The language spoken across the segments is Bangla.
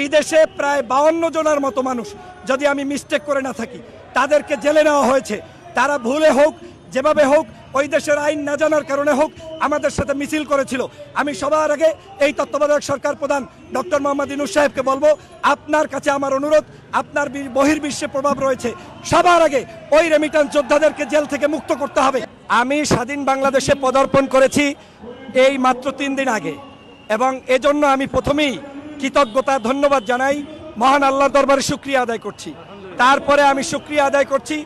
বিদেশে প্রায় বাউন্ন জনের মতো মানুষ, যদি আমি মিস্টেক করে না থাকি, তাদেরকে জেলে নেওয়া হয়েছে। তারা ভুলে হোক, যেভাবে হোক, ওই দেশের আইন না জানার কারণে হোক, আমাদের সাথে মিছিল করেছিল। আমি সবার আগে এই তত্ত্বাবধায়ক সরকার প্রধান ডক্টর মোহাম্মদ ইনুস সাহেবকে বলব, আপনার কাছে আমার অনুরোধ, আপনার বহির্বিশ্বে প্রভাব রয়েছে। সবার আগে ওই রেমিটান্স যোদ্ধাদেরকে জেল থেকে মুক্ত করতে হবে। আমি স্বাধীন বাংলাদেশে পদার্পণ করেছি এই মাত্র তিন দিন আগে এবং এজন্য আমি প্রথমেই কৃতজ্ঞতা, ধন্যবাদ জানাই। মহান আল্লাহর দরবারে শুক্রিয়া আদায় করছি। তারপরে আমি শুক্রিয়া আদায় করছি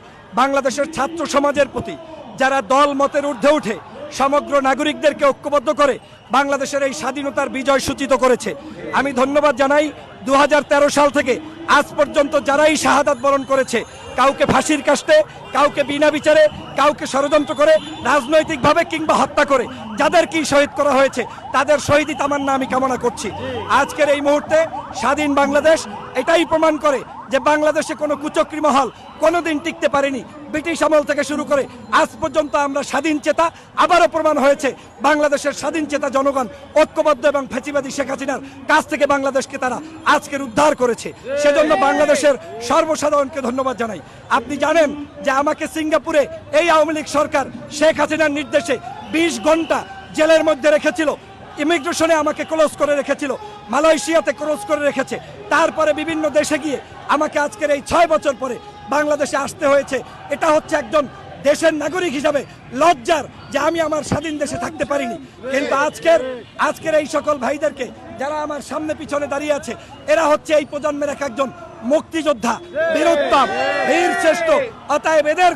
বাংলাদেশের ছাত্র সমাজের প্রতি, যারা দল মতের ঊর্ধ্বে উঠে সমগ্র নাগরিকদেরকে ঐক্যবদ্ধ করে বাংলাদেশের এই স্বাধীনতার বিজয় সূচিত করেছে। আমি ধন্যবাদ জানাই। দু হাজার তেরো সাল থেকে আজ পর্যন্ত যারাই শাহাদাত বরণ করেছে কাউকে ফাঁসির কাস্টে কাউকে বিনা বিচারে, কাউকে ষড়যন্ত্র করে, রাজনৈতিকভাবে কিংবা হত্যা করে, যাদের কি শহীদ করা হয়েছে, তাদের শহীদই তামান্না আমি কামনা করছি। আজকের এই মুহূর্তে স্বাধীন বাংলাদেশ এটাই প্রমাণ করে যে বাংলাদেশে কোনো কুচক্রী মহল কোনোদিন টিকতে পারেনি। ব্রিটিশ আমল থেকে শুরু করে আজ পর্যন্ত আমরা স্বাধীন চেতা, আবারও প্রমাণ হয়েছে বাংলাদেশের স্বাধীন চেতা জনগণ, ঐক্যবদ্ধ এবং ফেঁচিবাদী শেখ হাসিনার কাছ থেকে বাংলাদেশকে তারা আজকের উদ্ধার করেছে। সেজন্য বাংলাদেশের সর্বসাধারণকে ধন্যবাদ জানাই। আপনি জানেন যে আমাকে সিঙ্গাপুরে এই আওয়ামী লীগ সরকার শেখ হাসিনার নির্দেশে বিশ ঘণ্টা জেলের মধ্যে রেখেছিল। ইমিগ্রেশনে আমাকে ক্লোজ করে রেখেছিল, মালয়েশিয়াতে ক্লোজ করে রেখেছে। তারপরে বিভিন্ন দেশে গিয়ে আমাকে আজকের এই ছয় বছর পরে বাংলাদেশে আসতে হয়েছে। এটা হচ্ছে একজন দেশের নাগরিক হিসাবে লজ্জার যে আমি আমার স্বাধীন দেশে থাকতে পারিনি। কিন্তু আজকের আজকের এই সকল ভাইদেরকে যারা আমার সামনে পিছনে দাঁড়িয়ে আছে, এরা হচ্ছে এই প্রজন্মের এক একজন মুক্তিযোদ্ধা, বীরোত্তম, বীর শ্রেষ্ঠ, অতএব এদের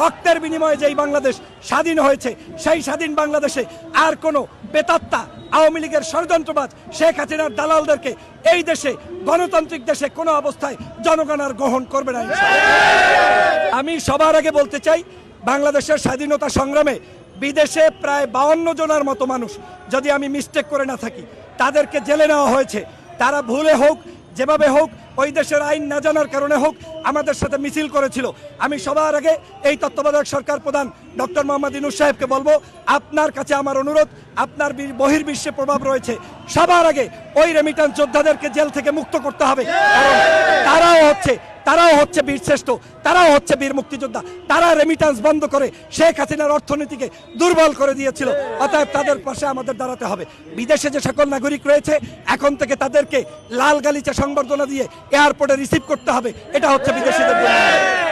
রক্তের বিনিময়ে যেই বাংলাদেশ স্বাধীন হয়েছে, সেই স্বাধীন বাংলাদেশে আর কোনো বেতাত্তা আওয়ামী লীগের ষড়যন্ত্রবাজ শেখ হাসিনার দালালদেরকে এই দেশে, গণতান্ত্রিক দেশে কোনো অবস্থায় জনগণ আর গ্রহণ করবে না আমি সবার আগে বলতে চাই, বাংলাদেশের স্বাধীনতা সংগ্রামে বিদেশে প্রায় বাউন্ন জনের মতো মানুষ, যদি আমি মিস্টেক করে না থাকি, তাদেরকে জেলে নেওয়া হয়েছে। তারা ভুলে হোক, যেভাবে হোক, ওই দেশের আইন না জানার কারণে হোক আমাদের সাথে মিছিল করেছিল। আমি সবার আগে এই তত্ত্বাবধায়ক সরকার প্রধান ডক্টর মোহাম্মদ ইনুস সাহেবকে বলব, আপনার কাছে আমার অনুরোধ, আপনার বহির্বিশ্বে প্রভাব রয়েছে। সবার আগে ওই রেমিটান্স যোদ্ধাদেরকে জেল থেকে মুক্ত করতে হবে। তারাও হচ্ছে তারাও হচ্ছে বীরশ্রেষ্ঠ, তারাও হচ্ছে বীর মুক্তিযোদ্ধা। তারা রেমিটান্স বন্ধ করে শেখ হাসিনার অর্থনীতিকে দুর্বল করে দিয়েছিল। অতএব তাদের পাশে আমাদের দাঁড়াতে হবে। বিদেশে যে সকল নাগরিক রয়েছে, এখন থেকে তাদেরকে লাল গালিচা সংবর্ধনা দিয়ে এয়ারপোর্টে রিসিভ করতে হবে। এটা হচ্ছে জন্য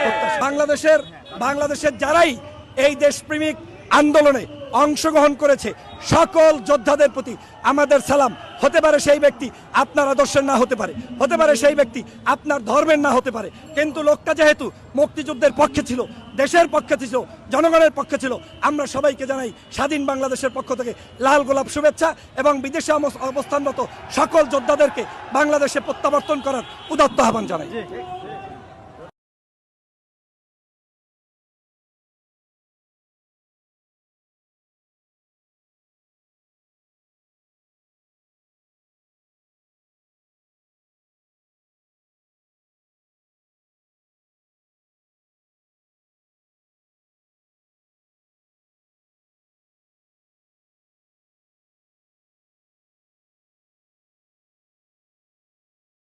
প্রত্যাশা। বাংলাদেশের বাংলাদেশের যারাই এই দেশপ্রেমিক আন্দোলনে অংশগ্রহণ করেছে, সকল যোদ্ধাদের প্রতি আমাদের সালাম। হতে পারে সেই ব্যক্তি আপনার আদর্শের না, হতে পারে। হতে পারে সেই ব্যক্তি আপনার ধর্মের না, হতে পারে। কিন্তু লোকটা যেহেতু মুক্তিযুদ্ধের পক্ষে ছিল, দেশের পক্ষে ছিল, জনগণের পক্ষে ছিল, আমরা সবাইকে জানাই স্বাধীন বাংলাদেশের পক্ষ থেকে লাল গোলাপ শুভেচ্ছা এবং বিদেশে অবস- অবস্থানরত সকল যোদ্ধাদেরকে বাংলাদেশে প্রত্যাবর্তন করার উদাত্ত আহ্বান জানাই।